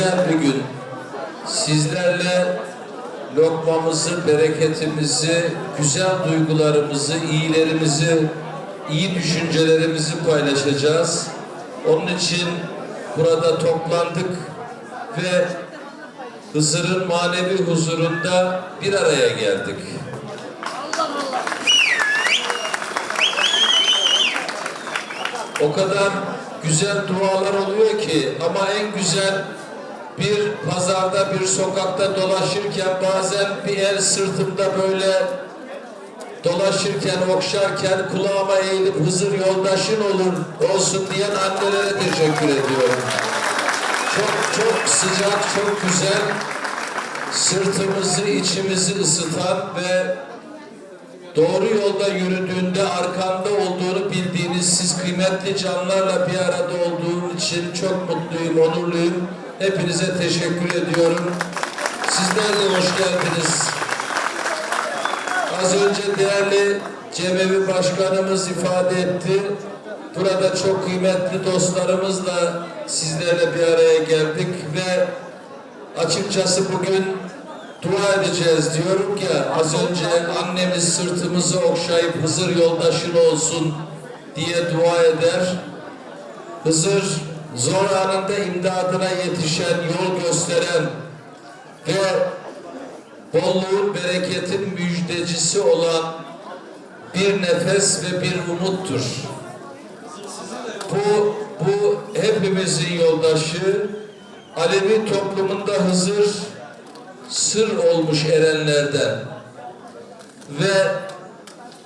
Güzel bir gün. Sizlerle lokmamızı, bereketimizi, güzel duygularımızı, iyilerimizi, iyi düşüncelerimizi paylaşacağız. Onun için burada toplandık ve Hızır'ın manevi huzurunda bir araya geldik. O kadar güzel dualar oluyor ki ama en güzel bir pazarda bir sokakta dolaşırken bazen bir el sırtımda böyle dolaşırken okşarken kulağıma eğilip Hızır yoldaşın olur olsun diyen annelere teşekkür ediyorum. Çok çok sıcak, çok güzel sırtımızı, içimizi ısıtan ve doğru yolda yürüdüğünde arkanda olduğunu bildiğiniz siz kıymetli canlarla bir arada olduğum için çok mutluyum, onurluyum. Hepinize teşekkür ediyorum. Sizler de hoş geldiniz. Az önce değerli Cemevi Başkanımız ifade etti. Burada çok kıymetli dostlarımızla sizlerle bir araya geldik ve açıkçası bugün dua edeceğiz diyorum ki az önce annemiz sırtımızı okşayıp Hızır yoldaşın olsun diye dua eder. Hızır zor anında imdadına yetişen, yol gösteren ve bolluğun, bereketin müjdecisi olan bir nefes ve bir umuttur. Bu, bu hepimizin yoldaşı. Alevi toplumunda Hızır sır olmuş erenlerden ve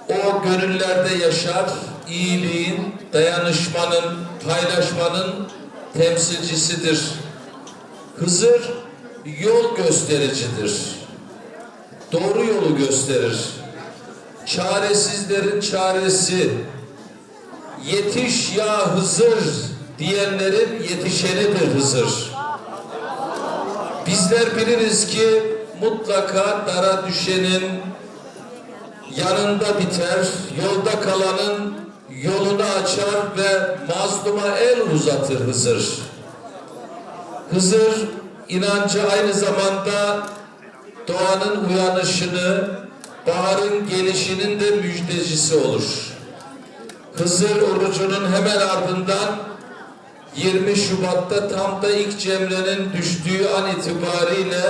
o gönüllerde yaşar, iyiliğin, dayanışmanın, paylaşmanın temsilcisidir. Hızır yol göstericidir. Doğru yolu gösterir. Çaresizlerin çaresi, yetiş ya Hızır diyenlerin yetişenidir Hızır. Bizler biliriz ki mutlaka dara düşenin yanında biter, yolda kalanın yolunu açar ve mazluma el uzatır Hızır. Hızır inancı aynı zamanda doğanın uyanışını, baharın gelişinin de müjdecisi olur. Hızır orucunun hemen ardından 20 Şubat'ta tam da ilk cemrenin düştüğü an itibariyle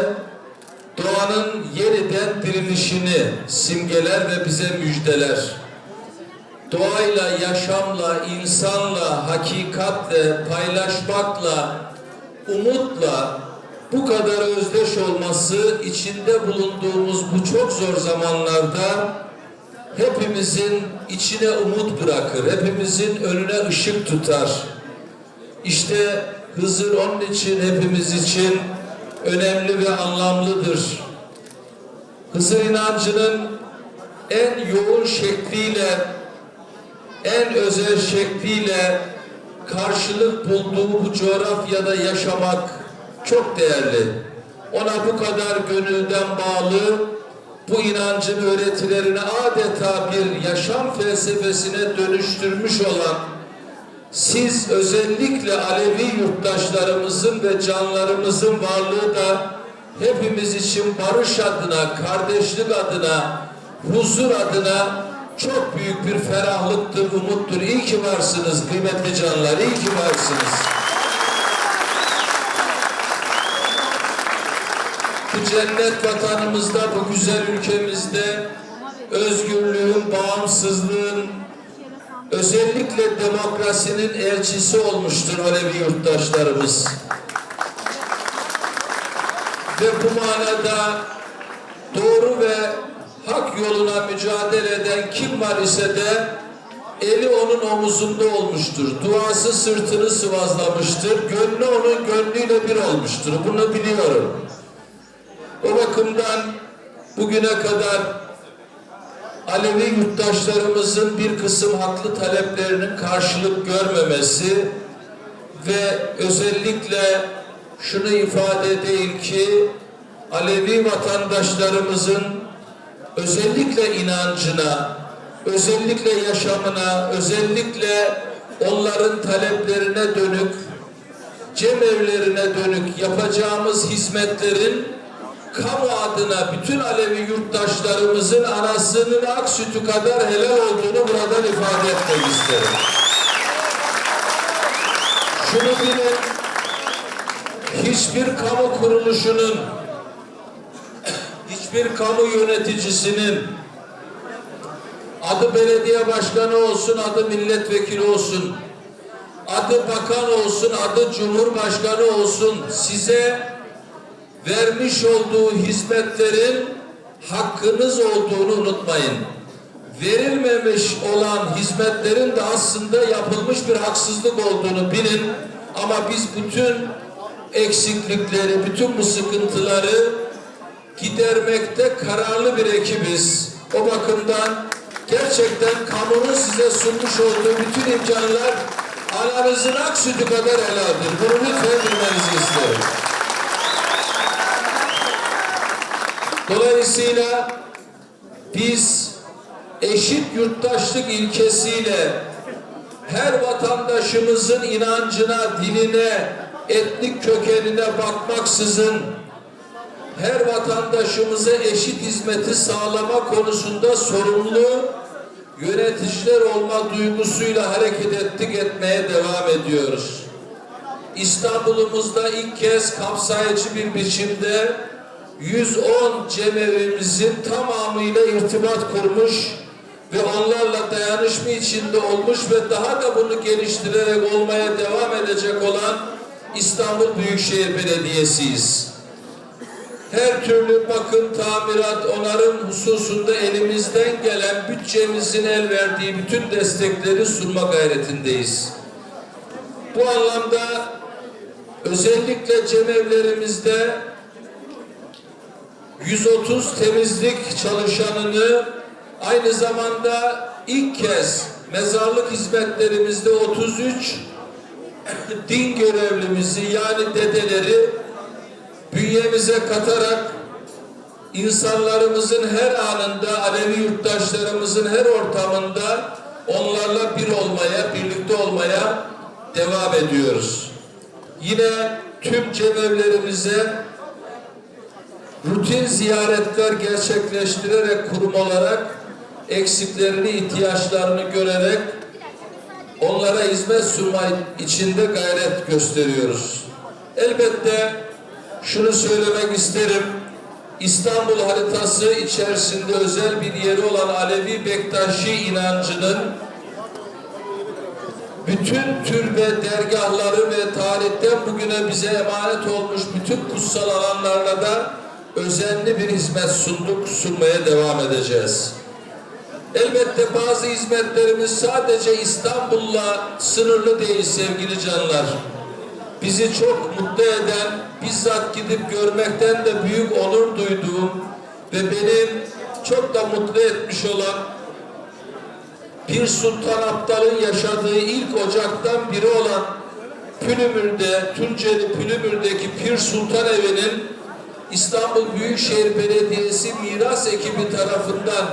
doğanın yeniden dirilişini simgeler ve bize müjdeler. Doğayla, yaşamla, insanla, hakikatle, paylaşmakla, umutla bu kadar özdeş olması içinde bulunduğumuz bu çok zor zamanlarda hepimizin içine umut bırakır, hepimizin önüne ışık tutar. İşte Hızır onun için hepimiz için önemli ve anlamlıdır. Hızır inancının en yoğun şekliyle, en özel şekliyle karşılık bulduğu bu coğrafyada yaşamak çok değerli. Ona bu kadar gönülden bağlı, bu inancın öğretilerini adeta bir yaşam felsefesine dönüştürmüş olan siz özellikle Alevi yurttaşlarımızın ve canlarımızın varlığı da hepimiz için barış adına, kardeşlik adına, huzur adına çok büyük bir ferahlıktır, umuttur. İyi ki varsınız kıymetli canlar, iyi ki varsınız. Bu cennet vatanımızda, bu güzel ülkemizde özgürlüğün, bağımsızlığın, özellikle demokrasinin elçisi olmuştur Alevi yurttaşlarımız. Ve bu manada doğru ve hak yoluna mücadele eden kim var ise de eli onun omuzunda olmuştur. Duası sırtını sıvazlamıştır. Gönlü onun gönlüyle bir olmuştur. Bunu biliyorum. O bakımdan bugüne kadar Alevi yurttaşlarımızın bir kısım haklı taleplerinin karşılık görmemesi ve özellikle şunu ifade edeyim ki Alevi vatandaşlarımızın özellikle inancına, özellikle yaşamına, özellikle onların taleplerine dönük cemevlerine dönük yapacağımız hizmetlerin kamu adına bütün Alevi yurttaşlarımızın anasının ak sütü kadar helal olduğunu buradan ifade etmek isterim. Şunu bilin, hiçbir kamu kuruluşunun, hiçbir kamu yöneticisinin adı belediye başkanı olsun, adı milletvekili olsun, adı bakan olsun, adı cumhurbaşkanı olsun size vermiş olduğu hizmetlerin hakkınız olduğunu unutmayın. Verilmemiş olan hizmetlerin de aslında yapılmış bir haksızlık olduğunu bilin. Ama biz bütün eksiklikleri, bütün bu sıkıntıları gidermekte kararlı bir ekibiz. O bakımdan gerçekten kamunun size sunmuş olduğu bütün imkanlar ananızın ak sütü kadar helaldir. Bunu lütfen bilmenizi isterim. Dolayısıyla biz eşit yurttaşlık ilkesiyle her vatandaşımızın inancına, diline, etnik kökenine bakmaksızın her vatandaşımıza eşit hizmeti sağlama konusunda sorumlu yöneticiler olma duygusuyla hareket ettik etmeye devam ediyoruz. İstanbul'umuzda ilk kez kapsayıcı bir biçimde 110 cemevimizin tamamıyla irtibat kurmuş ve onlarla dayanışma içinde olmuş ve daha da bunu geliştirerek olmaya devam edecek olan İstanbul Büyükşehir Belediyesi'yiz. Her türlü bakım, tamirat, onarım hususunda elimizden gelen bütçemizin el verdiği bütün destekleri sunma gayretindeyiz. Bu anlamda özellikle cemevlerimizde 130 temizlik çalışanını aynı zamanda ilk kez mezarlık hizmetlerimizde 33 din görevlimizi yani dedeleri bünyemize katarak insanlarımızın her anında Alevi yurttaşlarımızın her ortamında onlarla bir olmaya, birlikte olmaya devam ediyoruz. Yine tüm cemevlerimize rutin ziyaretler gerçekleştirerek kurum olarak eksiklerini, ihtiyaçlarını görerek onlara hizmet sunma içinde gayret gösteriyoruz. Elbette şunu söylemek isterim. İstanbul haritası içerisinde özel bir yeri olan Alevi Bektaşi inancının bütün türbe dergahları ve tarihten bugüne bize emanet olmuş bütün kutsal alanlarla da özenli bir hizmet sunduk, sunmaya devam edeceğiz. Elbette bazı hizmetlerimiz sadece İstanbul'la sınırlı değil sevgili canlar. Bizi çok mutlu eden, bizzat gidip görmekten de büyük onur duyduğum ve benim çok da mutlu etmiş olan Pir Sultan Abdal'ın yaşadığı ilk ocaktan biri olan Pülümür'de, Tunceli Pülümür'deki Pir Sultan Evi'nin İstanbul Büyükşehir Belediyesi miras ekibi tarafından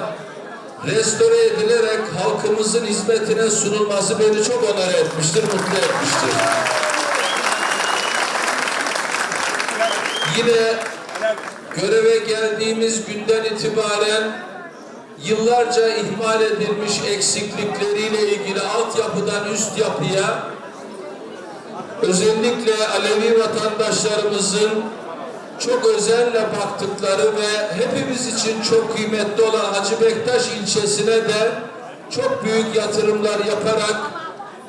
restore edilerek halkımızın hizmetine sunulması beni çok onur etmiştir, mutlu etmiştir. Yine göreve geldiğimiz günden itibaren yıllarca ihmal edilmiş eksiklikleriyle ilgili altyapıdan üst yapıya özellikle Alevi vatandaşlarımızın çok özenle baktıkları ve hepimiz için çok kıymetli olan Hacı Bektaş ilçesine de çok büyük yatırımlar yaparak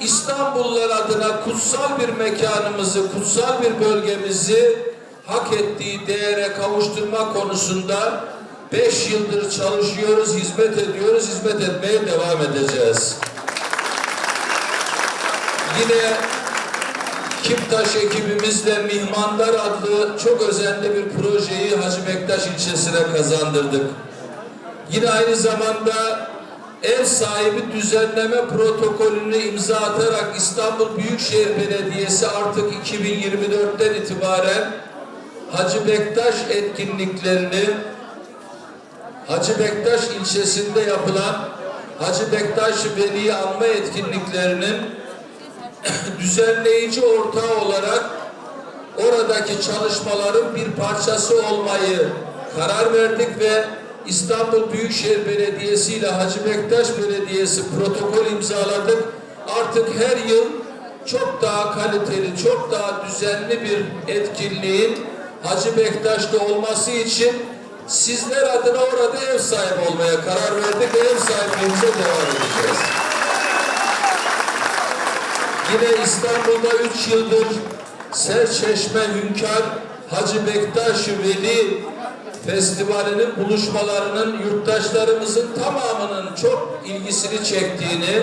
İstanbullular adına kutsal bir mekanımızı, kutsal bir bölgemizi hak ettiği değere kavuşturma konusunda beş yıldır çalışıyoruz, hizmet ediyoruz, hizmet etmeye devam edeceğiz. Yine Kimtaş ekibimizle Mihmandar adlı çok özenli bir projeyi Hacı Bektaş ilçesine kazandırdık. Yine aynı zamanda ev sahibi düzenleme protokolünü imza atarak İstanbul Büyükşehir Belediyesi artık 2024'ten itibaren Hacı Bektaş etkinliklerini Hacı Bektaş ilçesinde yapılan Hacı Bektaş Veli Anma etkinliklerinin düzenleyici ortağı olarak oradaki çalışmaların bir parçası olmayı karar verdik ve İstanbul Büyükşehir Belediyesi ile Hacı Bektaş Belediyesi protokol imzaladık. Artık her yıl çok daha kaliteli, çok daha düzenli bir etkinliğin Hacı Bektaş'ta olması için sizler adına orada ev sahibi olmaya karar verdik ve ev sahipliğimize devam edeceğiz. Yine İstanbul'da üç yıldır Serçeşme Hünkar Hacı Bektaş Veli Festivali'nin buluşmalarının yurttaşlarımızın tamamının çok ilgisini çektiğini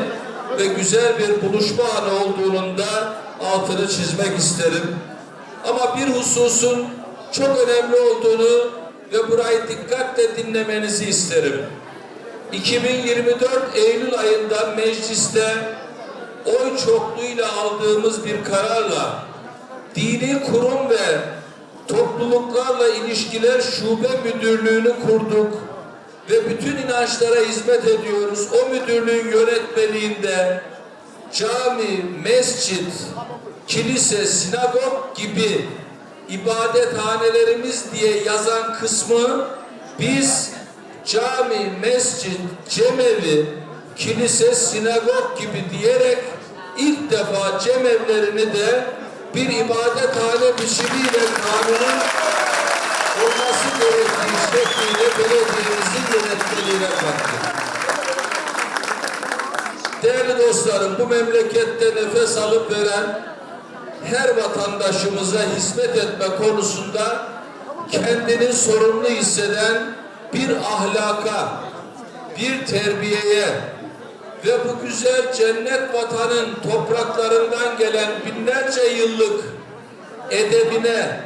ve güzel bir buluşma anı olduğunun da altını çizmek isterim. Ama bir hususun çok önemli olduğunu ve burayı dikkatle dinlemenizi isterim. 2024 Eylül ayında mecliste oy çokluğuyla aldığımız bir kararla dini kurum ve topluluklarla ilişkiler şube müdürlüğünü kurduk ve bütün inançlara hizmet ediyoruz. O müdürlüğün yönetmeliğinde cami, mescit, kilise, sinagog gibi ibadethanelerimiz diye yazan kısmı biz cami, mescit, cemevi, kilise, sinagog gibi diyerek ilk defa cemevlerini de bir ibadethane biçimiyle kanunun olması gerektiği şekliyle belediyemizin yönetmeliğine kattık. Değerli dostlarım bu memlekette nefes alıp veren her vatandaşımıza hizmet etme konusunda kendini sorumlu hisseden bir ahlaka, bir terbiyeye ve bu güzel cennet vatanın topraklarından gelen binlerce yıllık edebine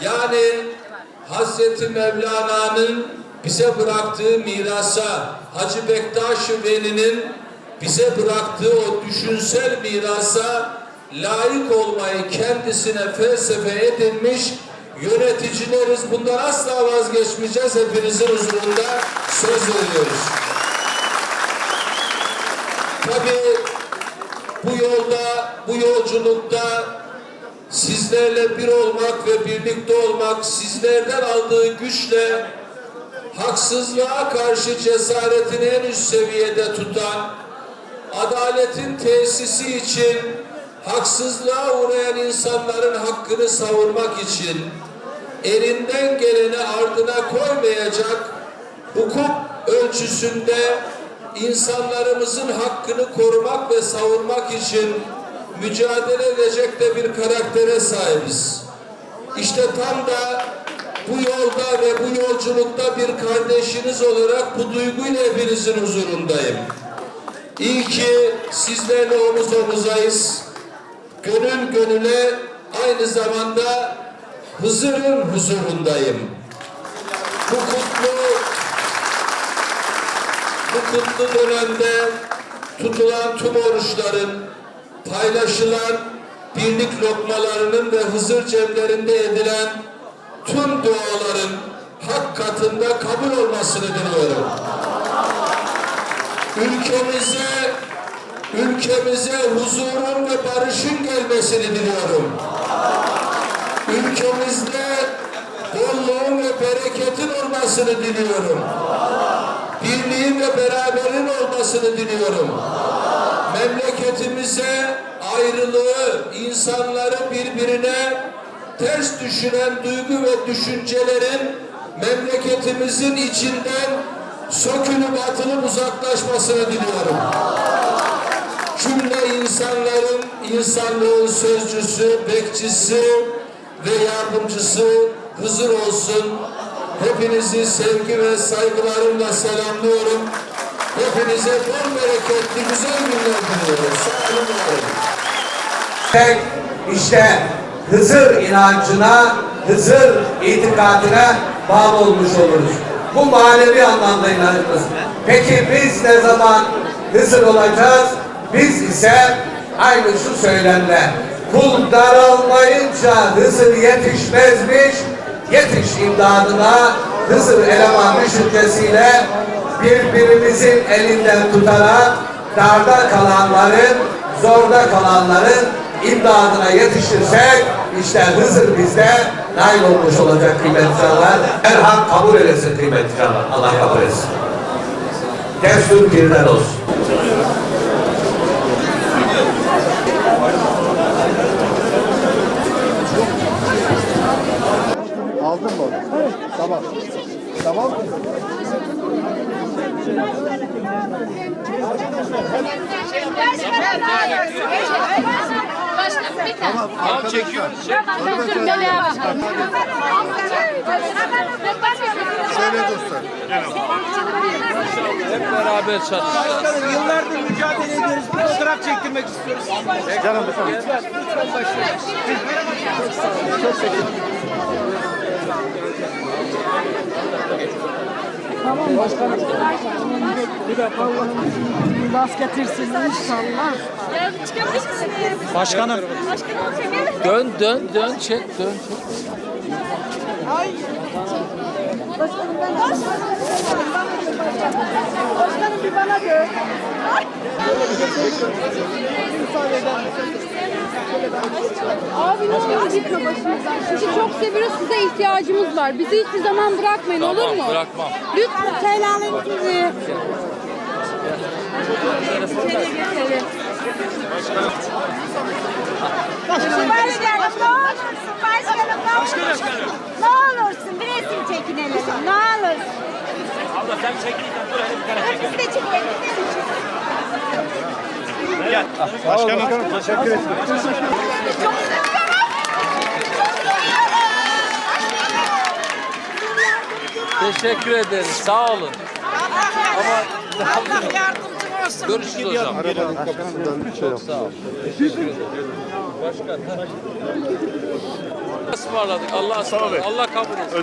yani Hazreti Mevlana'nın bize bıraktığı mirasa, Hacı Bektaş Veli'nin bize bıraktığı o düşünsel mirasa layık olmayı kendisine felsefe edinmiş yöneticileriz. Bundan asla vazgeçmeyeceğiz. Hepinizin huzurunda söz veriyoruz. Tabii bu yolda, bu yolculukta sizlerle bir olmak ve birlikte olmak, sizlerden aldığı güçle haksızlığa karşı cesaretini en üst seviyede tutan, adaletin tesisi için haksızlığa uğrayan insanların hakkını savurmak için elinden geleni ardına koymayacak hukuk ölçüsünde insanlarımızın hakkını korumak ve savunmak için mücadele edecek de bir karaktere sahibiz. İşte tam da bu yolda ve bu yolculukta bir kardeşiniz olarak bu duyguyla hepinizin huzurundayım. İyi ki sizlerle omuz omuzayız. Gönül gönüle aynı zamanda Hızır'ın huzurundayım. Bu kutlu bu kutlu dönemde tutulan tüm oruçların, paylaşılan birlik lokmalarının ve Hızır cemlerinde edilen tüm duaların hak katında kabul olmasını diliyorum. Ülkemize ülkemize huzurun ve barışın gelmesini diliyorum. Ülkemizde bolluğun ve bereketin olmasını diliyorum. Birliğin ve beraberin olmasını diliyorum. Memleketimize ayrılığı, insanları birbirine ters düşünen duygu ve düşüncelerin memleketimizin içinden sökülüp atılıp uzaklaşmasını diliyorum. Cümle insanların insanlığın sözcüsü, bekçisi ve yardımcısı Hızır olsun. Hepinizi sevgi ve saygılarımla selamlıyorum. Hepinize bol bereketli güzel günler diliyorum. Sağ olun. Tek işte Hızır inancına, Hızır itikadına bağlı olmuş oluruz. Bu manevi anlamda inancımız. Peki biz ne zaman Hızır olacağız? Biz ise aynı şu söylemle kul daralmayınca Hızır yetişmezmiş, yetiş imdadına Hızır eleman düşüncesiyle birbirimizin elinden tutarak darda kalanların zorda kalanların imdadına yetişirsek işte Hızır bizde nail olmuş olacak kıymetli canlar. Erham kabul eylesin kıymetli canlar. Allah kabul etsin. Destur birden olsun. Aldın mı? Tamam. Tamam. Tane. Tamam çekiyoruz. Tamam bakalım. Söyle dostlar. Hep beraber çalışacağız. Başkanım yıllardır mücadele ediyoruz. Bir fotoğraf çektirmek istiyoruz. Canım tamam. Bas getirsin inşallah. Ya çıkabilir misiniz? Başkanım. Başkanım çekelim. Dön dön dön çek dön. Başkanım ben Başkanım bir bana gör. Abi ne olur gitme başımızdan. Sizi çok seviyoruz. Size ihtiyacımız var. Bizi hiçbir zaman bırakmayın olur mu? bırakmam. Lütfen selamın sizi. Başkanım ne olursun başkanım ne olursun. Ne olursun bir resim çekinelim ne olur. Abla sen çekinirken dur Biz de çekelim. Başkanım teşekkür ederim. Teşekkür ederiz. Sağ olun. Allah yardımcın olsun. Görüşürüz o zaman. Arabanın kapısından bir şey yap. Sağ ol. Teşekkür ederim. Başkan. Ismarladık. Allah ısmarladık. Allah kabul etsin.